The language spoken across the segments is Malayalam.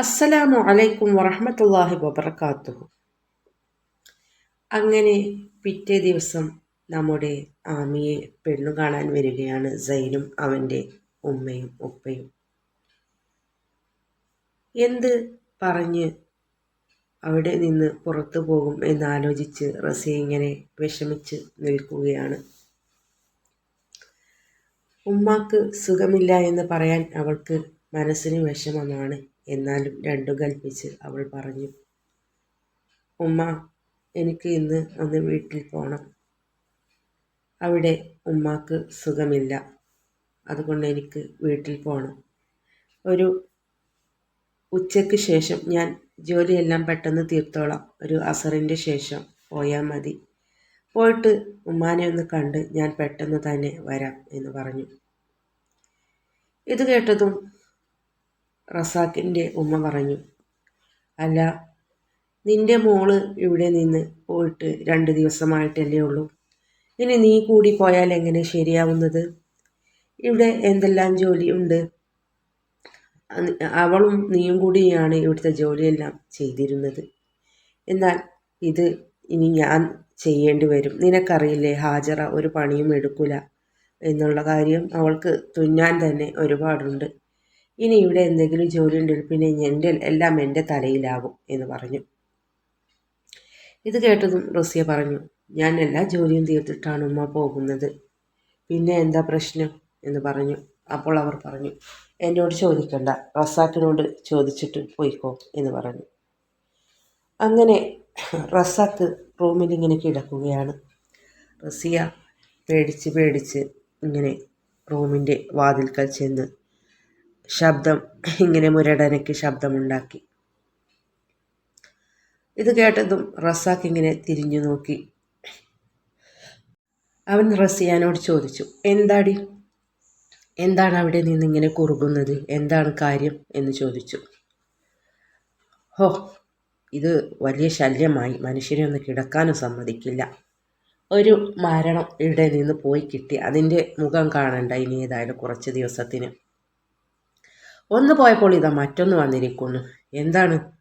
അസ്സലാമു അലൈക്കും വറഹമത്തല്ലാഹി വബർക്കാത്തു അങ്ങനെ പിറ്റേ ദിവസം നമ്മുടെ ആമിയെ പെണ്ണു കാണാൻ വരികയാണ് സൈനും അവന്റെ ഉമ്മയും ഉപ്പയും. എന്ത് പറഞ്ഞ് അവിടെ നിന്ന് പുറത്തു പോകും എന്നാലോചിച്ച് റസി ഇങ്ങനെ വിഷമിച്ച് നിൽക്കുകയാണ്. ഉമ്മാക്ക് സുഖമില്ല എന്ന് പറയാൻ അവൾക്ക് മനസ്സിന് വിഷമമാണ്. എന്നാലും രണ്ടും കൽപ്പിച്ച് അവൾ പറഞ്ഞു ഉമ്മ എനിക്ക് ഇന്ന് ഒന്ന് വീട്ടിൽ പോകണം അവിടെ ഉമ്മാക്ക് സുഖമില്ല. അതുകൊണ്ട് എനിക്ക് വീട്ടിൽ പോകണം ഒരു ഉച്ചയ്ക്ക് ശേഷം ഞാൻ ജോലിയെല്ലാം പെട്ടെന്ന് തീർത്തോളാം. ഒരു അസറിന്റെ ശേഷം പോയാൽ മതി. പോയിട്ട് ഉമ്മാനെ ഒന്ന് കണ്ട് ഞാൻ പെട്ടെന്ന് തന്നെ വരാം എന്ന് പറഞ്ഞു. ഇത് കേട്ടതും റസാക്കിന്റെ ഉമ്മ പറഞ്ഞു. അല്ല നിന്റെ മോൾ ഇവിടെ നിന്ന് പോയിട്ട് രണ്ട് ദിവസമായിട്ടല്ലേ ഉള്ളൂ. ഇനി നീ കൂടി പോയാൽ എങ്ങനെ ശരിയാവുന്നത്? ഇവിടെ എന്തെല്ലാം ജോലിയുണ്ട്? അവളും നീയും കൂടിയാണ് ഇവിടുത്തെ ജോലിയെല്ലാം ചെയ്തിരുന്നത്. എന്നാൽ ഇത് ഇനി ഞാൻ ചെയ്യേണ്ടി വരും. നിനക്കറിയില്ലേ ഹാജറ ഒരു പണിയും എടുക്കില്ല എന്നുള്ള കാര്യം അവൾക്ക് തുന്നാൻ തന്നെ ഒരുപാടുണ്ട്. ഇനി ഇവിടെ എന്തെങ്കിലും ജോലി ഉണ്ടെങ്കിൽ പിന്നെ എന്റെ എല്ലാം എന്റെ തലയിലാകും എന്ന് പറഞ്ഞു. ഇത് കേട്ടതും റസിയ പറഞ്ഞു ഞാൻ എല്ലാ ജോലിയും തീർത്തിട്ടാണ് ഉമ്മ പോകുന്നത്. പിന്നെ എന്താ പ്രശ്നം? എന്ന് പറഞ്ഞു. അപ്പോൾ അവർ പറഞ്ഞു എന്നോട് ചോദിക്കണ്ട റസാക്കിനോട് ചോദിച്ചിട്ട് പോയിക്കോ എന്ന് പറഞ്ഞു. അങ്ങനെ റസാക്ക് റൂമിൽ ഇങ്ങനെ കിടക്കുകയാണ്. റസിയ പേടിച്ച് പേടിച്ച് ഇങ്ങനെ റൂമിന്റെ വാതിൽക്കൽ ചെന്ന് ശബ്ദം ഇങ്ങനെ മുരടനയ്ക്ക് ശബ്ദമുണ്ടാക്കി. ഇത് കേട്ടതും റസാഖ് ഇങ്ങനെ തിരിഞ്ഞു നോക്കി. അവൻ റസിയാനോട് ചോദിച്ചു എന്താടി? എന്താണ് അവിടെ നിന്ന് ഇങ്ങനെ കുറുകുന്നത്? എന്താണ് കാര്യം? എന്ന് ചോദിച്ചു. ഹോ ഇത് വലിയ ശല്യമായി. മനുഷ്യരെ ഒന്ന് കിടക്കാനും സമ്മതിക്കില്ല. ഒരു മരണം ഇവിടെ നിന്ന് പോയി കിട്ടി. അതിന്റെ മുഖം കാണണ്ട ഇനി ഏതായാലും കുറച്ച് ദിവസത്തിന്. ഒന്ന് പോയപ്പോൾ ഇതാ മറ്റൊന്ന് വന്നിരിക്കുന്നു. എന്താണ്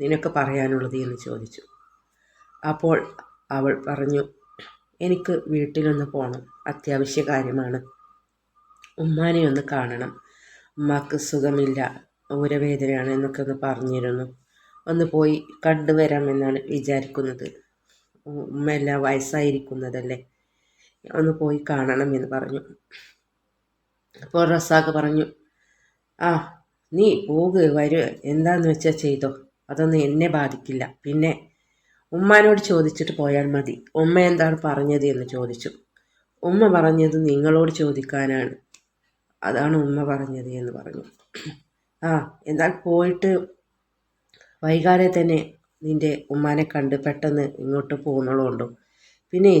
നിനക്ക് പറയാനുള്ളത് എന്ന് ചോദിച്ചു. അപ്പോൾ അവൾ പറഞ്ഞു എനിക്ക് വീട്ടിലൊന്ന് പോകണം അത്യാവശ്യ കാര്യമാണ്. ഉമ്മാനെ ഒന്ന് കാണണം. ഉമ്മാക്ക് സുഖമില്ല ഊരവേദനയാണ് എന്നൊക്കെ ഒന്ന് പറഞ്ഞിരുന്നു. ഒന്ന് പോയി കണ്ടുവരാമെന്നാണ് വിചാരിക്കുന്നത്. ഉമ്മ എല്ലാം വയസ്സായിരിക്കുന്നതല്ലേ? ഒന്ന് പോയി കാണണം എന്ന് പറഞ്ഞു. അപ്പോൾ റസാഖ് പറഞ്ഞു ആ നീ പോവുക വരിക എന്താന്ന് വെച്ചാൽ ചെയ്തോ? അതൊന്നും എന്നെ ബാധിക്കില്ല. പിന്നെ ഉമ്മാനോട് ചോദിച്ചിട്ട് പോയാൽ മതി. ഉമ്മ എന്താണ് പറഞ്ഞത് എന്ന് ചോദിച്ചു. ഉമ്മ പറഞ്ഞത് നിങ്ങളോട് ചോദിക്കാനാണ്. അതാണ് ഉമ്മ പറഞ്ഞത് എന്ന് പറഞ്ഞു. ആ എന്നാൽ പോയിട്ട് വൈകാതെ തന്നെ നിന്റെ ഉമ്മാനെ കണ്ട് പെട്ടെന്ന് ഇങ്ങോട്ട് പോകുന്നുള്ളതുകൊണ്ടു പിന്നെ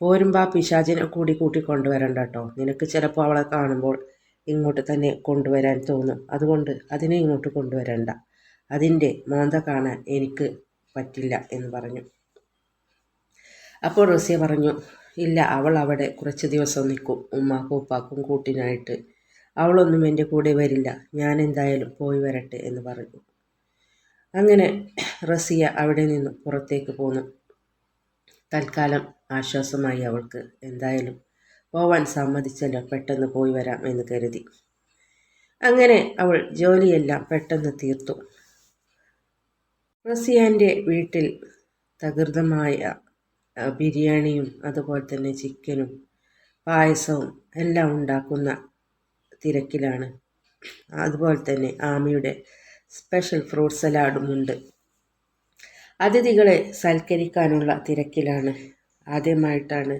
പോരുമ്പോൾ ആ പിശാചിനെ കൂടി കൂട്ടി കൊണ്ടുവരണ്ട കേട്ടോ. നിനക്ക് ചിലപ്പോൾ അവളെ കാണുമ്പോൾ ഇങ്ങോട്ട് തന്നെ കൊണ്ടുവരാൻ തോന്നും. അതുകൊണ്ട് അതിനെ ഇങ്ങോട്ട് കൊണ്ടുവരണ്ട. അതിന്റെ മാന്ത കാണാൻ എനിക്ക് പറ്റില്ല എന്ന് പറഞ്ഞു. അപ്പോൾ റസിയ പറഞ്ഞു ഇല്ല അവൾ അവിടെ കുറച്ച് ദിവസം നിൽക്കും. ഉമ്മാക്കും ഉപ്പാക്കും കൂട്ടിനായിട്ട്. അവളൊന്നും എന്റെ കൂടെ വരില്ല. ഞാൻ എന്തായാലും പോയി വരട്ടെ എന്ന് പറഞ്ഞു. അങ്ങനെ റസിയ അവിടെ നിന്ന് പുറത്തേക്ക് പോന്നു. തൽക്കാലം ആശ്വാസമായി അവൾക്ക്. എന്തായാലും പോവാൻ സമ്മതിച്ചല്ലോ പെട്ടെന്ന് പോയി വരാം എന്ന് കരുതി. അങ്ങനെ അവൾ ജോലിയെല്ലാം പെട്ടെന്ന് തീർത്തു. റസിയാന്റെ വീട്ടിൽ തകൃതമായ ബിരിയാണിയും അതുപോലെ തന്നെ ചിക്കനും പായസവും എല്ലാം ഉണ്ടാക്കുന്ന തിരക്കിലാണ്. അതുപോലെ തന്നെ ആമിയുടെ സ്പെഷ്യൽ ഫ്രൂട്ട് സലാഡുമുണ്ട് അതിഥികളെ സൽക്കരിക്കാനുള്ള തിരക്കിലാണ്. ആദ്യമായിട്ടാണ്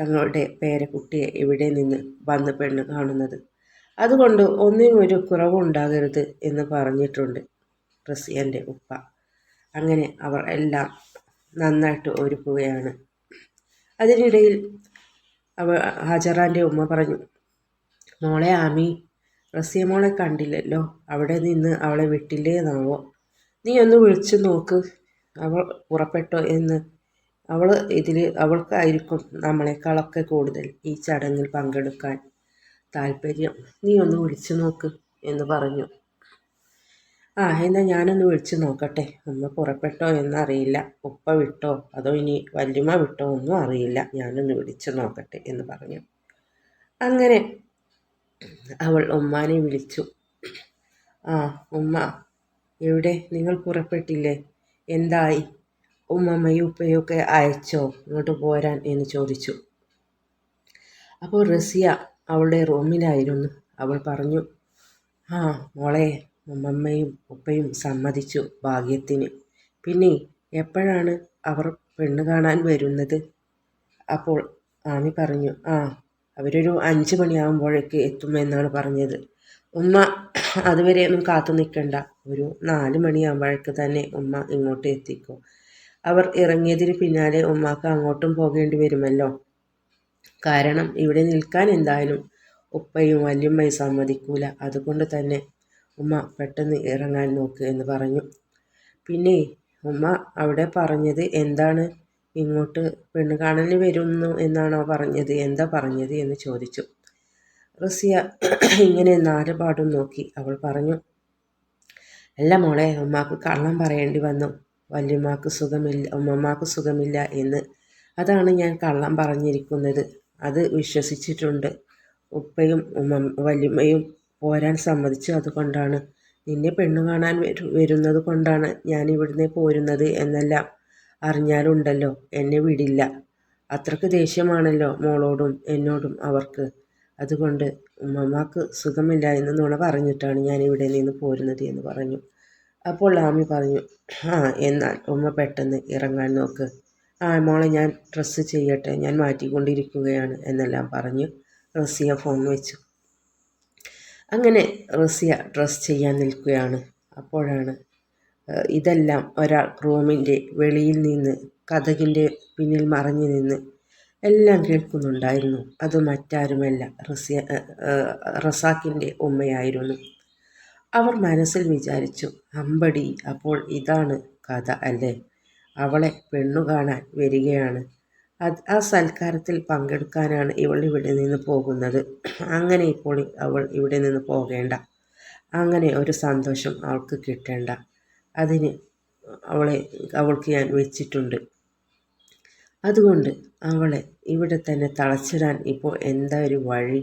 തങ്ങളുടെ പേരക്കുട്ടിയെ ഇവിടെ നിന്ന് വന്ന് പെണ്ണ് കാണുന്നത്? അതുകൊണ്ട് ഒന്നിനും ഒരു കുറവുണ്ടാകരുത് എന്ന് പറഞ്ഞിട്ടുണ്ട് റസിയന്റെ ഉപ്പ. അങ്ങനെ അവർ എല്ലാം നന്നായിട്ട് ഒരുക്കുകയാണ്. അതിനിടയിൽ അവ ഹാജറാന്റെ ഉമ്മ പറഞ്ഞു മോളെ ആമി റസിയ മോളെ കണ്ടില്ലല്ലോ. അവിടെ നിന്ന് അവളെ വിട്ടില്ലേ എന്നാവോ നീ ഒന്ന് വിളിച്ചു നോക്ക്. അവൾ പുറപ്പെട്ടോ എന്ന് അവൾ ഇതിൽ അവൾക്കായിരിക്കും നമ്മളെക്കാളൊക്കെ കൂടുതൽ ഈ ചടങ്ങിൽ പങ്കെടുക്കാൻ താല്പര്യം. നീ ഒന്ന് വിളിച്ചു നോക്ക് എന്ന് പറഞ്ഞു. ആ എന്നാൽ ഞാനൊന്ന് വിളിച്ചു നോക്കട്ടെ. ഉമ്മ പുറപ്പെട്ടോ എന്നറിയില്ല. ഉപ്പ വിട്ടോ? അതോ ഇനി വല്യമ്മ വിട്ടോ ഒന്നും അറിയില്ല. ഞാനൊന്ന് വിളിച്ചു നോക്കട്ടെ എന്ന് പറഞ്ഞു. അങ്ങനെ അവൾ ഉമ്മാനെ വിളിച്ചു. ആ ഉമ്മ എവിടെ? നിങ്ങൾ പുറപ്പെട്ടില്ലേ? എന്തായി? ഉമ്മമ്മയും ഉപ്പയൊക്കെ അയച്ചോ? ഇങ്ങോട്ട് പോരാൻ എന്ന് ചോദിച്ചു. അപ്പോൾ റസിയ അവളുടെ റൂമിലായിരുന്നു. അവൾ പറഞ്ഞു ആ മോളെ ഉമ്മമ്മയും ഉപ്പയും സമ്മതിച്ചു ഭാഗ്യത്തിന്. പിന്നെ എപ്പോഴാണ് അവർ പെണ്ണ് കാണാൻ വരുന്നത്? അപ്പോൾ ആമി പറഞ്ഞു ആ അവരൊരു അഞ്ച് മണിയാകുമ്പോഴേക്ക് എത്തുമെന്നാണ് പറഞ്ഞത്. ഉമ്മ അതുവരെയൊന്നും കാത്തു നിൽക്കണ്ട. ഒരു നാല് മണിയാകുമ്പോഴേക്ക് തന്നെ ഉമ്മ ഇങ്ങോട്ട് എത്തിക്കും. അവർ ഇറങ്ങിയതിന് പിന്നാലെ ഉമ്മാക്ക് അങ്ങോട്ടും പോകേണ്ടി വരുമല്ലോ. കാരണം ഇവിടെ നിൽക്കാൻ എന്തായാലും ഉപ്പയും വല്യമ്മയും സമ്മതിക്കൂല. അതുകൊണ്ട് തന്നെ ഉമ്മ പെട്ടെന്ന് ഇറങ്ങാൻ നോക്ക് എന്ന് പറഞ്ഞു. പിന്നെ ഉമ്മ അവിടെ പറഞ്ഞത് എന്താണ്? ഇങ്ങോട്ട് പെണ്ണ് കാണലിന് വരുന്നു എന്നാണോ പറഞ്ഞത്? എന്താ പറഞ്ഞത് എന്ന് ചോദിച്ചു. റസിയ ഇങ്ങനെ നാല് പാടും നോക്കി. അവൾ പറഞ്ഞു അല്ല മോളെ ഉമ്മാക്ക് കള്ളം പറയേണ്ടി വന്നു. വല്യമ്മക്ക് സുഖമില്ല ഉമ്മമാക്ക് സുഖമില്ല എന്ന്. അതാണ് ഞാൻ കള്ളം പറഞ്ഞിരിക്കുന്നത്. അത് വിശ്വസിച്ചിട്ടുണ്ട്. ഉപ്പയും ഉമ്മ വല്യമ്മയും പോരാൻ സമ്മതിച്ചു അതുകൊണ്ടാണ്. നിന്നെ പെണ്ണു കാണാൻ വരു വരുന്നത് കൊണ്ടാണ് ഞാൻ ഇവിടുന്ന് പോരുന്നത് എന്നെല്ലാം അറിഞ്ഞാലുണ്ടല്ലോ. എന്നെ വിടില്ല. അത്രയ്ക്ക് ദേഷ്യമാണല്ലോ മോളോടും എന്നോടും അവർക്ക്. അതുകൊണ്ട് ഉമ്മമാക്ക് സുഖമില്ല എന്ന് നുണ പറഞ്ഞിട്ടാണ് ഞാൻ ഇവിടെ നിന്ന് പോരുന്നത് എന്ന് പറഞ്ഞു. അപ്പോൾ ആമി പറഞ്ഞു ആ എന്നാൽ ഉമ്മ പെട്ടെന്ന് ഇറങ്ങാൻ നോക്ക്. ആ മോളെ ഞാൻ ഡ്രസ്സ് ചെയ്യട്ടെ. ഞാൻ മാറ്റിക്കൊണ്ടിരിക്കുകയാണ് എന്നെല്ലാം പറഞ്ഞു റസിയ ഫോൺ വെച്ചു. അങ്ങനെ റസിയ ഡ്രസ്സ് ചെയ്യാൻ നിൽക്കുകയാണ്. അപ്പോഴാണ് ഇതെല്ലാം ഒരാൾ റൂമിന്റെ വെളിയിൽ നിന്ന് കഥകിന്റെ പിന്നിൽ മറഞ്ഞു നിന്ന് എല്ലാം കേൾക്കുന്നുണ്ടായിരുന്നു. അത് മറ്റാരുമല്ല റസിയ റസാക്കിന്റെ ഉമ്മയായിരുന്നു. അവർ മനസ്സിൽ വിചാരിച്ചു അമ്പടി അപ്പോൾ ഇതാണ് കഥ അല്ലേ? അവളെ പെണ്ണു കാണാൻ വരികയാണ്. അത് ആ സൽക്കാരത്തിൽ പങ്കെടുക്കാനാണ് ഇവൾ ഇവിടെ നിന്ന് പോകുന്നത്. അങ്ങനെ ഇപ്പോൾ അവൾ ഇവിടെ നിന്ന് പോകേണ്ട. അങ്ങനെ ഒരു സന്തോഷം അവൾക്ക് കിട്ടേണ്ട. അതിന് അവളെ അവൾക്ക് ഞാൻ വെച്ചിട്ടുണ്ട്. അതുകൊണ്ട് അവളെ ഇവിടെ തന്നെ തളച്ചിടാൻ ഇപ്പോൾ എന്താ ഒരു വഴി?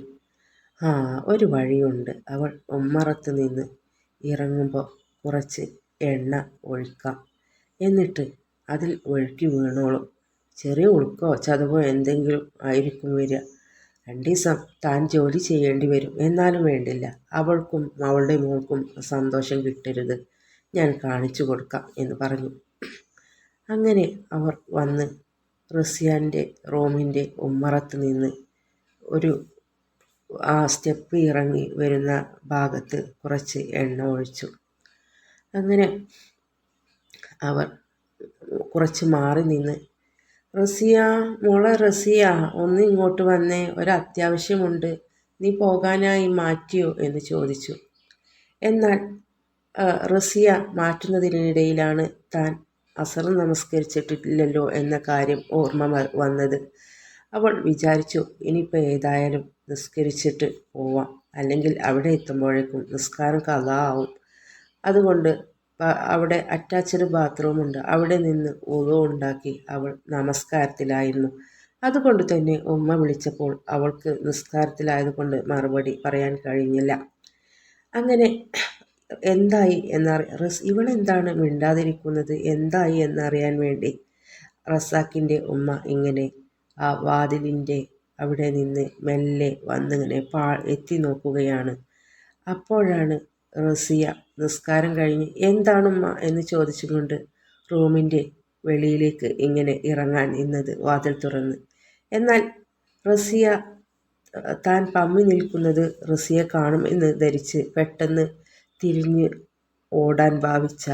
ആ ഒരു വഴിയുണ്ട്. അവൾ ഉമ്മറത്ത് നിന്ന് ഇറങ്ങുമ്പോൾ കുറച്ച് എണ്ണ ഒഴിക്കാം. എന്നിട്ട് അതിൽ ഒഴുക്കി വീണോളും. ചെറിയ ഉൾക്കോ ചതവോ എന്തെങ്കിലും ആയിരിക്കും വരിക. രണ്ട് ദിവസം താൻ ജോലി ചെയ്യേണ്ടി വരും. എന്നാലും വേണ്ടില്ല. അവൾക്കും അവളുടെ മോൾക്കും സന്തോഷം കിട്ടരുത്. ഞാൻ കാണിച്ചു കൊടുക്കാം എന്ന് പറഞ്ഞു. അങ്ങനെ അവർ വന്ന് റസിയാന്റെ റോമിന്റെ ഉമ്മറത്ത് നിന്ന് ഒരു ആ സ്റ്റെപ്പ് ഇറങ്ങി വരുന്ന ഭാഗത്ത് കുറച്ച് എണ്ണ ഒഴിച്ചു. അങ്ങനെ അവർ കുറച്ച് മാറി നിന്ന് റസിയ മോളെ റസിയ ഒന്ന് ഇങ്ങോട്ട് വന്നേ ഒരത്യാവശ്യമുണ്ട് നീ പോകാനായി മാറ്റിയോ? എന്ന് ചോദിച്ചു. എന്നാൽ റസിയ മാറ്റുന്നതിനിടയിലാണ് താൻ അസർ നമസ്കരിച്ചിട്ടില്ലല്ലോ എന്ന കാര്യം ഓർമ്മ വന്നത്. അവൾ വിചാരിച്ചു ഇനിയിപ്പോൾ ഏതായാലും നിസ്കരിച്ചിട്ട് പോവാം. അല്ലെങ്കിൽ അവിടെ എത്തുമ്പോഴേക്കും നിസ്കാരം കഥാവും അതുകൊണ്ട് അവിടെ അറ്റാച്ച്ഡ് ബാത്റൂമുണ്ട് അവിടെ നിന്ന് ഉളു ഉണ്ടാക്കി അവൾ നമസ്കാരത്തിലായിരുന്നു. അതുകൊണ്ട് തന്നെ ഉമ്മ വിളിച്ചപ്പോൾ അവൾക്ക് നിസ്കാരത്തിലായതുകൊണ്ട് മറുപടി പറയാൻ കഴിഞ്ഞില്ല. അങ്ങനെ എന്തായി എന്നറി റസ് ഇവളെന്താണ് മിണ്ടാതിരിക്കുന്നത്? എന്തായി എന്നറിയാൻ വേണ്ടി റസാക്കിന്റെ ഉമ്മ ഇങ്ങനെ ആ വാതിലിന്റെ അവിടെ നിന്ന് മെല്ലെ വന്നിങ്ങനെ പാ എത്തി നോക്കുകയാണ്. അപ്പോഴാണ് റസിയ നിസ്കാരം കഴിഞ്ഞ് എന്താണുമ്മ? എന്ന് ചോദിച്ചുകൊണ്ട് റൂമിന്റെ വെളിയിലേക്ക് ഇങ്ങനെ ഇറങ്ങാൻ നിന്നത് വാതിൽ തുറന്ന്. എന്നാൽ റസിയ താൻ പമ്മി നിൽക്കുന്നത് റസിയെ കാണും എന്ന് ധരിച്ച് പെട്ടെന്ന് തിരിഞ്ഞ് ഓടാൻ ഭാവിച്ച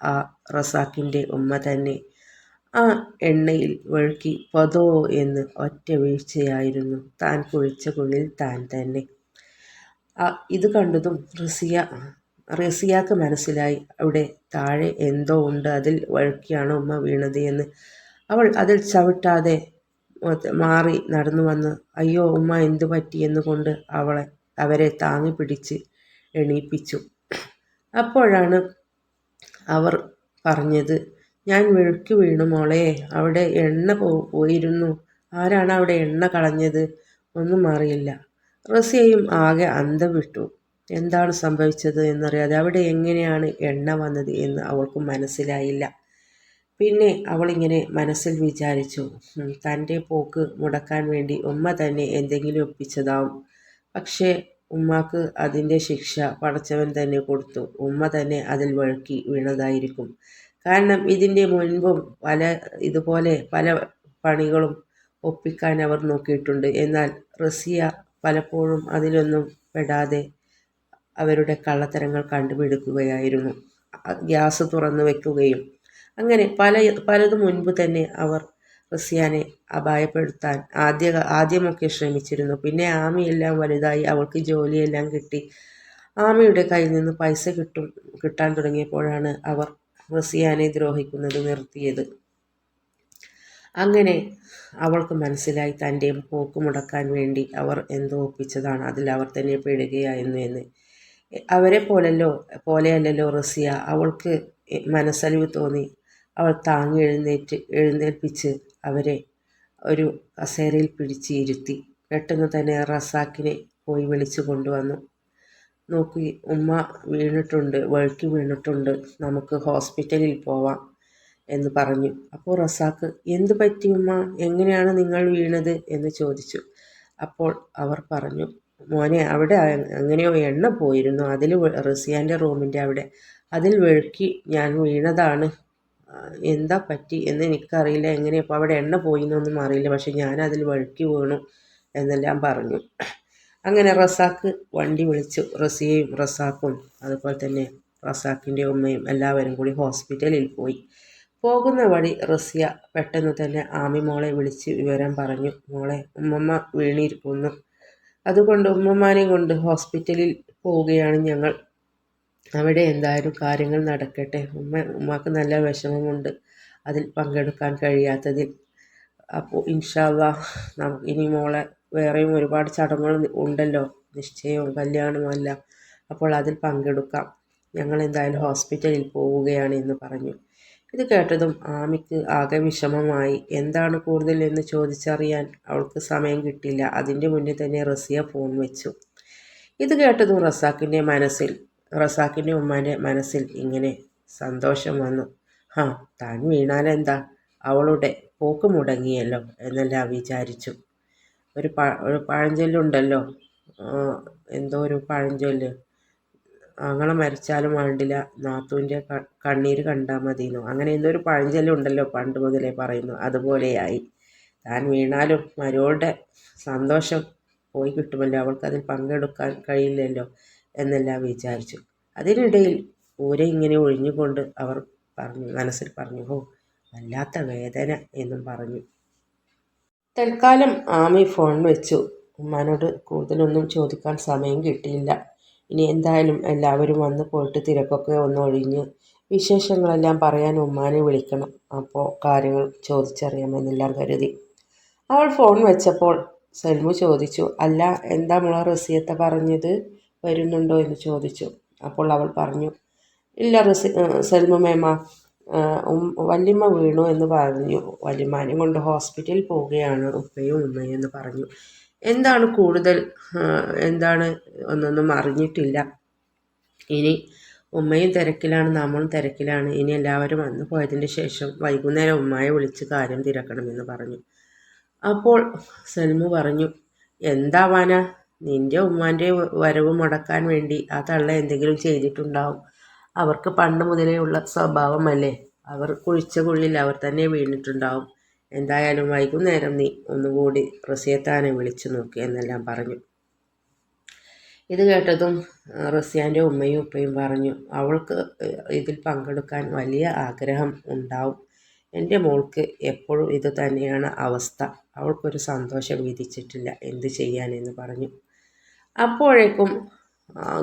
ആ റസാക്കിന്റെ ഉമ്മ തന്നെ ആ എണ്ണയിൽ വഴുക്കി പതോ എന്ന് ഒറ്റ വീഴ്ചയായിരുന്നു. താൻ കുഴിച്ച കുഴിൽ താൻ തന്നെ. ഇത് കണ്ടതും റസിയ റസിയാക്ക് മനസ്സിലായി. അവിടെ താഴെ എന്തോ ഉണ്ട് അതിൽ വഴുക്കിയാണ് ഉമ്മ വീണത് എന്ന്. അവൾ അതിൽ ചവിട്ടാതെ മാറി നടന്നു വന്ന് അയ്യോ ഉമ്മ എന്തു പറ്റിയെന്ന് കൊണ്ട് അവളെ അവരെ താങ്ങി പിടിച്ച് എണീപ്പിച്ചു. അപ്പോഴാണ് അവർ പറഞ്ഞത് ഞാൻ വെഴുക്കി വീണു മോളെ. അവിടെ എണ്ണ പോ പോയിരുന്നു. ആരാണ് അവിടെ എണ്ണ കളഞ്ഞത്? ഒന്നും അറിയില്ല. റസിയയും ആകെ അന്തം വിട്ടു. എന്താണ് സംഭവിച്ചത് എന്നറിയാതെ അവിടെ എങ്ങനെയാണ് എണ്ണ വന്നത് എന്ന് അവൾക്ക് മനസ്സിലായില്ല. പിന്നെ അവളിങ്ങനെ മനസ്സിൽ വിചാരിച്ചു തന്റെ പോക്ക് മുടക്കാൻ വേണ്ടി ഉമ്മ തന്നെ എന്തെങ്കിലും ഒപ്പിച്ചതാവും. പക്ഷേ ഉമ്മാക്ക് അതിന്റെ ശിക്ഷ പടച്ചവൻ തന്നെ കൊടുത്തു. ഉമ്മ തന്നെ അതിൽ വഴുക്കി വീണതായിരിക്കും. കാരണം ഇതിന്റെ മുൻപും പല ഇതുപോലെ പല പണികളും ഒപ്പിക്കാൻ അവർ നോക്കിയിട്ടുണ്ട്. എന്നാൽ റസിയ പലപ്പോഴും അതിലൊന്നും പെടാതെ അവരുടെ കള്ളത്തരങ്ങൾ കണ്ടുപിടിക്കുകയായിരുന്നു. ഗ്യാസ് തുറന്നു വെക്കുകയും അങ്ങനെ പല പലതും മുൻപ് തന്നെ അവർ റസിയാനെ അപായപ്പെടുത്താൻ ആദ്യ ആദ്യമൊക്കെ ശ്രമിച്ചിരുന്നു. പിന്നെ ആമിയെല്ലാം വലുതായി അവൾക്ക് ജോലിയെല്ലാം കിട്ടി. ആമിയുടെ കയ്യിൽ നിന്ന് പൈസ കിട്ടും കിട്ടാൻ തുടങ്ങിയപ്പോഴാണ് അവർ റസിയാനെ ദ്രോഹിക്കുന്നത് നിർത്തിയത്. അങ്ങനെ അവൾക്ക് മനസ്സിലായി തന്റെ പോക്ക് മുടക്കാൻ വേണ്ടി അവർ എന്തോ ഒപ്പിച്ചതാണ്. അതിൽ അവർ തന്നെ പെടുകയായിരുന്നു എന്ന്. അവരെ പോലല്ലോ പോലെയല്ലല്ലോ റസിയ. അവൾക്ക് മനസ്സലിവ് തോന്നി. അവൾ താങ്ങി എഴുന്നേറ്റ് എഴുന്നേൽപ്പിച്ച് അവരെ ഒരു കസേരയിൽ പിടിച്ചിരുത്തി പെട്ടെന്ന് തന്നെ റസാക്കിനെ പോയി വിളിച്ചു കൊണ്ടുവന്നു. നോക്കി ഉമ്മ വീണിട്ടുണ്ട് വഴുക്കി വീണിട്ടുണ്ട് നമുക്ക് ഹോസ്പിറ്റലിൽ പോവാം എന്ന് പറഞ്ഞു. അപ്പോൾ റസാക്ക് എന്ത് പറ്റി ഉമ്മ? എങ്ങനെയാണ് നിങ്ങൾ വീണത്? എന്ന് ചോദിച്ചു. അപ്പോൾ അവർ പറഞ്ഞു മോനെ അവിടെ എങ്ങനെയോ എണ്ണ പോയിരുന്നു. അതിൽ റസിയാന്റെ റൂമിന്റെ അവിടെ. അതിൽ വഴുക്കി ഞാൻ വീണതാണ്. എന്താ പറ്റി എന്ന് എനിക്കറിയില്ല. എങ്ങനെയപ്പോൾ അവിടെ എണ്ണ പോയി എന്നൊന്നും അറിയില്ല. പക്ഷെ ഞാൻ അതിൽ വഴുക്കി വീണു എന്നെല്ലാം പറഞ്ഞു. അങ്ങനെ റസാക്ക് വണ്ടി വിളിച്ചു. റസിയയും റസാക്കും അതുപോലെ തന്നെ റസാക്കിന്റെ ഉമ്മയും എല്ലാവരും കൂടി ഹോസ്പിറ്റലിൽ പോയി. പോകുന്ന വഴി റസിയ പെട്ടെന്ന് തന്നെ ആമി മോളെ വിളിച്ച് വിവരം പറഞ്ഞു. മോളെ ഉമ്മമ്മ വീണിരിക്കുന്നു. അതുകൊണ്ട് ഉമ്മമാനെ കൊണ്ട് ഹോസ്പിറ്റലിൽ പോവുകയാണ് ഞങ്ങൾ. അവിടെ എന്തായാലും കാര്യങ്ങൾ നടക്കട്ടെ. ഉമ്മ ഉമ്മക്ക് നല്ല വിഷമമുണ്ട്. അതിൽ പങ്കെടുക്കാൻ കഴിയാത്തതിൽ. അപ്പോൾ ഇൻഷാല്ല നമുക്ക് ഇനി മോളെ വേറെയും ഒരുപാട് ചടങ്ങുകൾ ഉണ്ടല്ലോ. നിശ്ചയവും കല്യാണവും എല്ലാം. അപ്പോൾ അതിൽ പങ്കെടുക്കാം. ഞങ്ങൾ എന്തായാലും ഹോസ്പിറ്റലിൽ പോവുകയാണ് എന്ന് പറഞ്ഞു. ഇത് കേട്ടതും ആമിക്ക് ആകെ വിഷമമായി. എന്താണ് കൂടുതൽ എന്ന് ചോദിച്ചറിയാൻ അവൾക്ക് സമയം കിട്ടില്ല അതിന്റെ മുന്നിൽ തന്നെ റസിയ ഫോൺ വെച്ചു. ഇത് കേട്ടതും റസാക്കിന്റെ മനസ്സിൽ റസാക്കിന്റെ ഉമ്മാന്റെ മനസ്സിൽ ഇങ്ങനെ സന്തോഷം വന്നു. ഹാ താൻ വീണാലെന്താ? അവളുടെ പോക്ക് മുടങ്ങിയല്ലോ എന്നെല്ലാം വിചാരിച്ചു. ഒരു ഒരു പഴഞ്ചൊല്ലുണ്ടല്ലോ എന്തോ ഒരു പഴഞ്ചൊല്ല്. ആങ്ങളെ മരിച്ചാലും വേണ്ടില്ല നാത്തൂന്റെ കണ്ണീര് കണ്ടാൽ മതിയെന്നോ. അങ്ങനെ എന്തോ ഒരു പഴഞ്ചൊല്ലുണ്ടല്ലോ പണ്ട് മുതലേ പറയുന്നു. അതുപോലെയായി. താൻ വീണാലും മരുവളുടെ സന്തോഷം പോയി കിട്ടുമല്ലോ. അവൾക്കതിൽ പങ്കെടുക്കാൻ കഴിയില്ലല്ലോ എന്നെല്ലാം വിചാരിച്ചു. അതിനിടയിൽ ഊരെ ഇങ്ങനെ ഒഴിഞ്ഞുകൊണ്ട് അവർ പറഞ്ഞു മനസ്സിൽ പറഞ്ഞു ഓ വല്ലാത്ത വേദന എന്നും പറഞ്ഞു. തൽക്കാലം ആമി ഫോൺ വെച്ചു. ഉമ്മാനോട് കൂടുതലൊന്നും ചോദിക്കാൻ സമയം കിട്ടിയില്ല. ഇനി എന്തായാലും എല്ലാവരും വന്ന് പോയിട്ട് തിരക്കൊക്കെ ഒന്ന് ഒഴിഞ്ഞ് വിശേഷങ്ങളെല്ലാം പറയാൻ ഉമ്മാനെ വിളിക്കണം. അപ്പോൾ കാര്യങ്ങൾ ചോദിച്ചറിയാമെന്നെല്ലാം കരുതി. അവൾ ഫോൺ വെച്ചപ്പോൾ സൽമു ചോദിച്ചു അല്ല എന്താ മുള റസിയത്തെ പറഞ്ഞത്? വരുന്നുണ്ടോ? എന്ന് ചോദിച്ചു. അപ്പോൾ അവൾ പറഞ്ഞു ഇല്ല റസി സൽമ മേമ വല്യമ്മ വീണു എന്ന് പറഞ്ഞു. വല്യമ്മാനെ കൊണ്ട് ഹോസ്പിറ്റലിൽ പോവുകയാണ് ഉപ്പയും ഉമ്മയും എന്ന് പറഞ്ഞു. എന്താണ് കൂടുതൽ എന്താണ് ഒന്നൊന്നും അറിഞ്ഞിട്ടില്ല. ഇനി ഉമ്മയും തിരക്കിലാണ് നമ്മളും തിരക്കിലാണ്. ഇനി എല്ലാവരും വന്നു പോയതിന് ശേഷം വൈകുന്നേരം ഉമ്മയെ വിളിച്ച് കാര്യം തിരക്കണമെന്ന് പറഞ്ഞു. അപ്പോൾ സൽമു പറഞ്ഞു എന്താവാനാ നിന്റെ ഉമ്മാന്റെ വരവ് മുടക്കാൻ വേണ്ടി ആ തള്ള എന്തെങ്കിലും ചെയ്തിട്ടുണ്ടാവും. അവർക്ക് പണ്ട് മുതലേ ഉള്ള സ്വഭാവമല്ലേ? അവർ കുഴിച്ച കുഴിയിൽ അവർ തന്നെ വീണിട്ടുണ്ടാവും. എന്തായാലും വൈകുന്നേരം നീ ഒന്നുകൂടി റസിയത്താനെ വിളിച്ചു നോക്കി എന്നെല്ലാം പറഞ്ഞു. ഇത് കേട്ടതും റസിയാന്റെ ഉമ്മയും ഉപ്പയും പറഞ്ഞു അവൾക്ക് ഇതിൽ പങ്കെടുക്കാൻ വലിയ ആഗ്രഹം ഉണ്ടാവും. എന്റെ മോൾക്ക് എപ്പോഴും ഇത് തന്നെയാണ് അവസ്ഥ. അവൾക്കൊരു സന്തോഷം വിധിച്ചിട്ടില്ല. എന്ത് ചെയ്യാനെന്ന് പറഞ്ഞു. അപ്പോഴേക്കും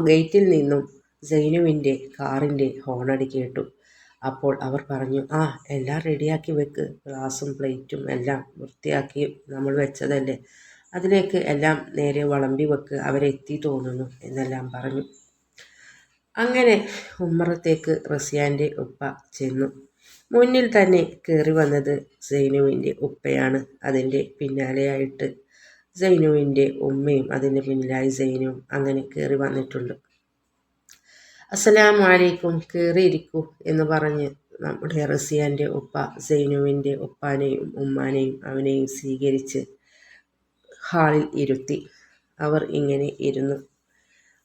ഗേറ്റിൽ നിന്നും സൈനുവിന്റെ കാറിന്റെ ഹോണടി കേട്ടു. അപ്പോൾ അവർ പറഞ്ഞു ആ എല്ലാം റെഡിയാക്കി വെക്ക്. ഗ്ലാസും പ്ലേറ്റും എല്ലാം വൃത്തിയാക്കി നമ്മൾ വെച്ചതല്ലേ. അതിലേക്ക് എല്ലാം നേരെ വളമ്പി വെക്ക്. അവരെത്തി തോന്നുന്നു എന്നെല്ലാം പറഞ്ഞു. അങ്ങനെ ഉമ്മറത്തേക്ക് റസിയാന്റെ ഉപ്പ ചെന്നു. മുന്നിൽ തന്നെ കയറി വന്നത് സൈനുവിന്റെ ഉപ്പയാണ്. അതിന്റെ പിന്നാലെയായിട്ട് സൈനുവിന്റെ ഉമ്മയും അതിന്റെ പിന്നിലായി സൈനുവും അങ്ങനെ കയറി വന്നിട്ടുണ്ട്. അസ്സലാമു അലൈക്കും കയറിയിരിക്കൂ എന്ന് പറഞ്ഞ് നമ്മുടെ റസിയാന്റെ ഉപ്പ സൈനുവിന്റെ ഉപ്പാനെയും ഉമ്മാനെയും അവനെയും സ്വീകരിച്ച് ഹാളിൽ ഇരുത്തി. അവർ ഇങ്ങനെ ഇരുന്നു.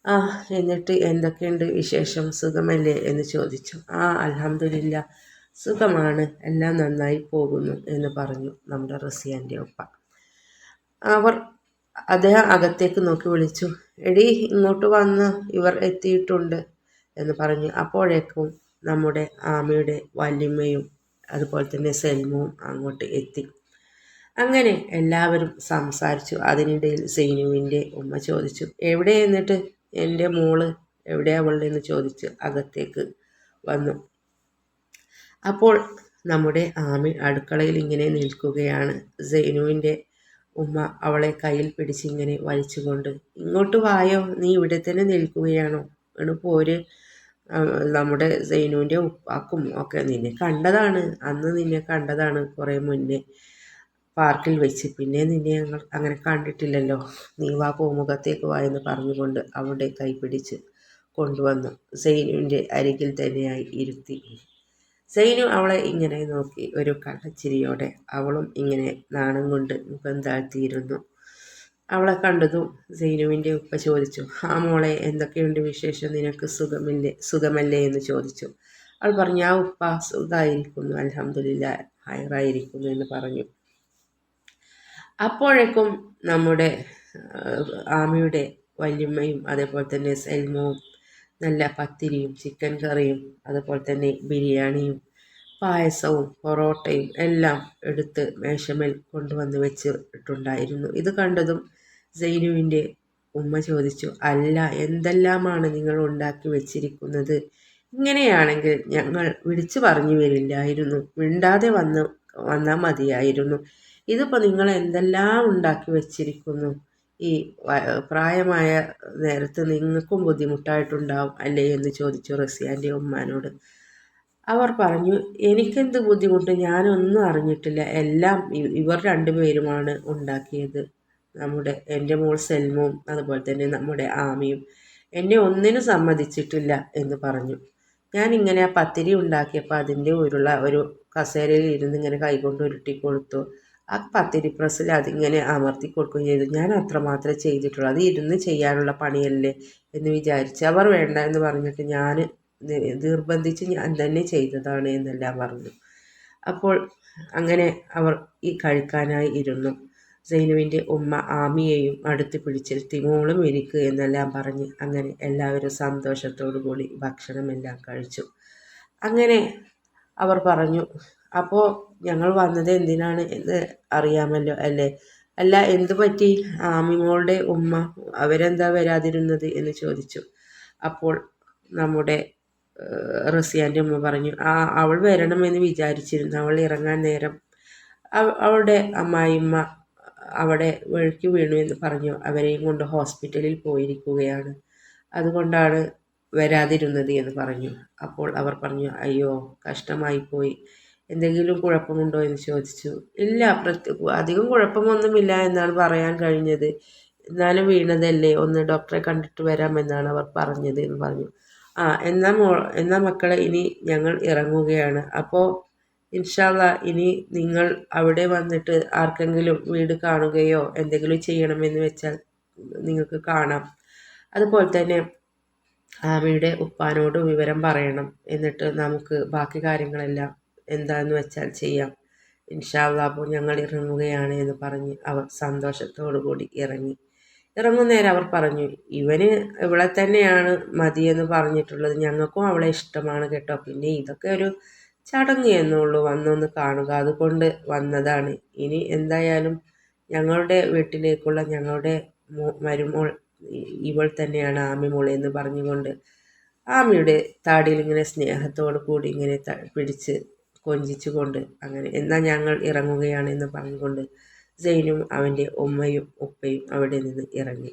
ആ എന്നിട്ട് എന്തൊക്കെയുണ്ട് വിശേഷം? സുഖമല്ലേ? എന്ന് ചോദിച്ചു. ആ അലഹമില്ല സുഖമാണ്. എല്ലാം നന്നായി പോകുന്നു എന്ന് പറഞ്ഞു നമ്മുടെ റസിയാന്റെ ഉപ്പ. അവർ അദ്ദേഹം അകത്തേക്ക് നോക്കി വിളിച്ചു. എടി ഇങ്ങോട്ട് വന്ന് ഇവർ എത്തിയിട്ടുണ്ട്. എന്ന് പറഞ്ഞു. അപ്പോഴേക്കും നമ്മുടെ ആമയുടെ വല്യമ്മയും അതുപോലെ തന്നെ സെൽമവും അങ്ങോട്ട് എത്തി. അങ്ങനെ എല്ലാവരും സംസാരിച്ചു. അതിനിടയിൽ സൈനുവിന്റെ ഉമ്മ ചോദിച്ചു എവിടെ എന്നിട്ട്? എന്റെ മോൾ എവിടെയാണ് അവളുടെ ചോദിച്ച് അകത്തേക്ക് വന്നു. അപ്പോൾ നമ്മുടെ ആമി അടുക്കളയിൽ ഇങ്ങനെ നിൽക്കുകയാണ്. സൈനുവിന്റെ ഉമ്മ അവളെ കയ്യിൽ പിടിച്ചിങ്ങനെ വലിച്ചുകൊണ്ട് ഇങ്ങോട്ട് വായോ? നീ ഇവിടെ തന്നെ നിൽക്കുകയാണോ? ആണ്. പോര് നമ്മുടെ സൈനുവിന്റെ ഉപ്പാക്കും ഒക്കെ നിന്നെ കണ്ടതാണ്. അന്ന് നിന്നെ കണ്ടതാണ് കുറേ മുന്നേ പാർക്കിൽ വെച്ച്. പിന്നെ നിന്നെ ഞങ്ങൾ അങ്ങനെ കണ്ടിട്ടില്ലല്ലോ. നീ വാ പൂമുഖത്തേക്ക് വാ എന്ന് പറഞ്ഞുകൊണ്ട് അവിടെ കൈ പിടിച്ച് കൊണ്ടുവന്നു. സൈനുവിന്റെ അരികിൽ തന്നെയായി ഇരുത്തി. സൈനു അവളെ ഇങ്ങനെ നോക്കി ഒരു കള്ളച്ചിരിയോടെ. അവളും ഇങ്ങനെ നാണം കൊണ്ട് മുഖം താഴ്ത്തിയിരുന്നു. അവളെ കണ്ടതും സൈനുവിന്റെ ഉപ്പ ചോദിച്ചു ആ മോളെ എന്തൊക്കെയുണ്ട് വിശേഷം? നിനക്ക് സുഖമില്ലേ? സുഖമല്ലേ? എന്ന് ചോദിച്ചു. അവൾ പറഞ്ഞു ആ ഉപ്പ സുഖമായിരിക്കുന്നു അലഹമില്ല ഹയറായിരിക്കുന്നു എന്ന് പറഞ്ഞു. അപ്പോഴേക്കും നമ്മുടെ ആമയുടെ വല്യമ്മയും അതേപോലെ തന്നെ സെൽമവും നല്ല പത്തിരിയും ചിക്കൻ കറിയും അതുപോലെ തന്നെ ബിരിയാണിയും പായസവും പൊറോട്ടയും എല്ലാം എടുത്ത് മേശമേൽ കൊണ്ടുവന്ന് വെച്ചിട്ടുണ്ടായിരുന്നു. ഇത് കണ്ടതും സൈനുവിന്റെ ഉമ്മ ചോദിച്ചു അല്ല എന്തെല്ലാമാണ് നിങ്ങൾ ഉണ്ടാക്കി വെച്ചിരിക്കുന്നത്? ഇങ്ങനെയാണെങ്കിൽ ഞങ്ങൾ വിളിച്ചു പറഞ്ഞു വരില്ലായിരുന്നു മിണ്ടാതെ വന്ന് വന്നാൽ മതിയായിരുന്നു. ഇതിപ്പോൾ നിങ്ങൾ എന്തെല്ലാം ഉണ്ടാക്കി വെച്ചിരിക്കുന്നു? ഈ പ്രായമായ നേരത്ത് നിങ്ങൾക്കും ബുദ്ധിമുട്ടായിട്ടുണ്ടാവും അല്ലേ? എന്ന് ചോദിച്ചു റസിയാന്റെ ഉമ്മാനോട്. അവർ പറഞ്ഞു എനിക്കെന്ത് ബുദ്ധിമുട്ട്? ഞാനൊന്നും അറിഞ്ഞിട്ടില്ല. എല്ലാം ഇവർ രണ്ടുപേരുമാണ് ഉണ്ടാക്കിയത്. നമ്മുടെ എന്റെ മോൾ സെൽമും അതുപോലെ തന്നെ നമ്മുടെ ആമിയും എന്നെ ഒന്നിനും സമ്മതിച്ചിട്ടില്ല എന്ന് പറഞ്ഞു. ഞാൻ ഇങ്ങനെ ആ പത്തിരി ഉണ്ടാക്കിയപ്പോൾ അതിന്റെ ഉരുള ഒരു കസേരയിൽ ഇരുന്ന് ഇങ്ങനെ കൈകൊണ്ട് ഉരുട്ടി കൊടുത്തു. ആ പത്തിരി പ്രസ്സിൽ അതിങ്ങനെ അമർത്തി കൊടുക്കുകയും ചെയ്തു. ഞാൻ അത്രമാത്രമേ ചെയ്തിട്ടുള്ളൂ. അത് ഇരുന്ന് ചെയ്യാനുള്ള പണിയല്ലേ എന്ന് വിചാരിച്ച് അവർ വേണ്ട എന്ന് പറഞ്ഞിട്ട് ഞാൻ നിർബന്ധിച്ച് ഞാൻ തന്നെ ചെയ്തതാണ് എന്നെല്ലാം പറഞ്ഞു. അപ്പോൾ അങ്ങനെ അവർ ഈ കഴിക്കാനായി ഇരുന്നു. സൈനുവിന്റെ ഉമ്മ ആമിയെയും അടുത്ത് പിടിച്ചിരുത്തി മോളും ഇരിക്കുക എന്നെല്ലാം പറഞ്ഞ് അങ്ങനെ എല്ലാവരും സന്തോഷത്തോടു കൂടി ഭക്ഷണമെല്ലാം കഴിച്ചു. അങ്ങനെ അവർ പറഞ്ഞു അപ്പോൾ ഞങ്ങൾ വന്നത് എന്തിനാണ് എന്ന് അറിയാമല്ലോ അല്ലേ? അല്ല എന്തു പറ്റി? ആമിമോളുടെ ഉമ്മ അവരെന്താ വരാതിരുന്നത്? എന്ന് ചോദിച്ചു. അപ്പോൾ നമ്മുടെ റസിയാന്റെ ഉമ്മ പറഞ്ഞു ആ അവൾ വരണമെന്ന് വിചാരിച്ചിരുന്നു. അവൾ ഇറങ്ങാൻ നേരം അവളുടെ അമ്മായിമ്മ അവിടെ വഴുക്കി വീണു എന്ന് പറഞ്ഞു. അവരെയും കൊണ്ട് ഹോസ്പിറ്റലിൽ പോയിരിക്കുകയാണ്. അതുകൊണ്ടാണ് വരാതിരുന്നത് എന്ന് പറഞ്ഞു. അപ്പോൾ അവർ പറഞ്ഞു അയ്യോ കഷ്ടമായി പോയി. എന്തെങ്കിലും കുഴപ്പമുണ്ടോ എന്ന് ചോദിച്ചു. ഇല്ല പ്രത്യേക അധികം കുഴപ്പമൊന്നുമില്ല എന്നാണ് പറയാൻ കഴിഞ്ഞത്. എന്നാലും വീണതല്ലേ ഒന്ന് ഡോക്ടറെ കണ്ടിട്ട് വരാമെന്നാണ് അവർ പറഞ്ഞത് എന്ന് പറഞ്ഞു. ആ എന്നാൽ മോ എന്നാൽ മക്കളെ ഇനി ഞങ്ങൾ ഇറങ്ങുകയാണ്. അപ്പോൾ ഇൻഷാല്ല ഇനി നിങ്ങൾ അവിടെ വന്നിട്ട് ആർക്കെങ്കിലും വീട് കാണുകയോ എന്തെങ്കിലും ചെയ്യണമെന്ന് വെച്ചാൽ നിങ്ങൾക്ക് കാണാം. അതുപോലെ തന്നെ ആമയുടെ ഉപ്പാനോട് വിവരം പറയണം. എന്നിട്ട് നമുക്ക് ബാക്കി കാര്യങ്ങളെല്ലാം എന്താന്ന് വെച്ചാൽ ചെയ്യാം. ഇൻഷാല്ല അപ്പോൾ ഞങ്ങൾ ഇറങ്ങുകയാണ് എന്ന് പറഞ്ഞ് അവർ സന്തോഷത്തോടു കൂടി ഇറങ്ങി. ഇറങ്ങുന്നേരം അവർ പറഞ്ഞു ഇവന് ഇവിടെ തന്നെയാണ് മതിയെന്ന് പറഞ്ഞിട്ടുള്ളത്. ഞങ്ങൾക്കും അവളെ ഇഷ്ടമാണ് കേട്ടോ. പിന്നെ ഇതൊക്കെ ഒരു ചടങ്ങ് എന്നുള്ളൂ വന്നൊന്ന് കാണുക. അതുകൊണ്ട് വന്നതാണ്. ഇനി എന്തായാലും ഞങ്ങളുടെ വീട്ടിലേക്കുള്ള ഞങ്ങളുടെ മരുമോൾ ഇവൾ തന്നെയാണ് ആമിമോൾ എന്ന് പറഞ്ഞുകൊണ്ട് ആമിയുടെ താടിയിൽ ഇങ്ങനെ സ്നേഹത്തോടു കൂടി ഇങ്ങനെ പിടിച്ച് കൊഞ്ചിച്ചുകൊണ്ട് അങ്ങനെ എന്നാൽ ഞങ്ങൾ ഇറങ്ങുകയാണ് എന്ന് പറഞ്ഞുകൊണ്ട് സെയിനും അവന്റെ ഉമ്മയും ഉപ്പയും അവിടെ നിന്ന് ഇറങ്ങി.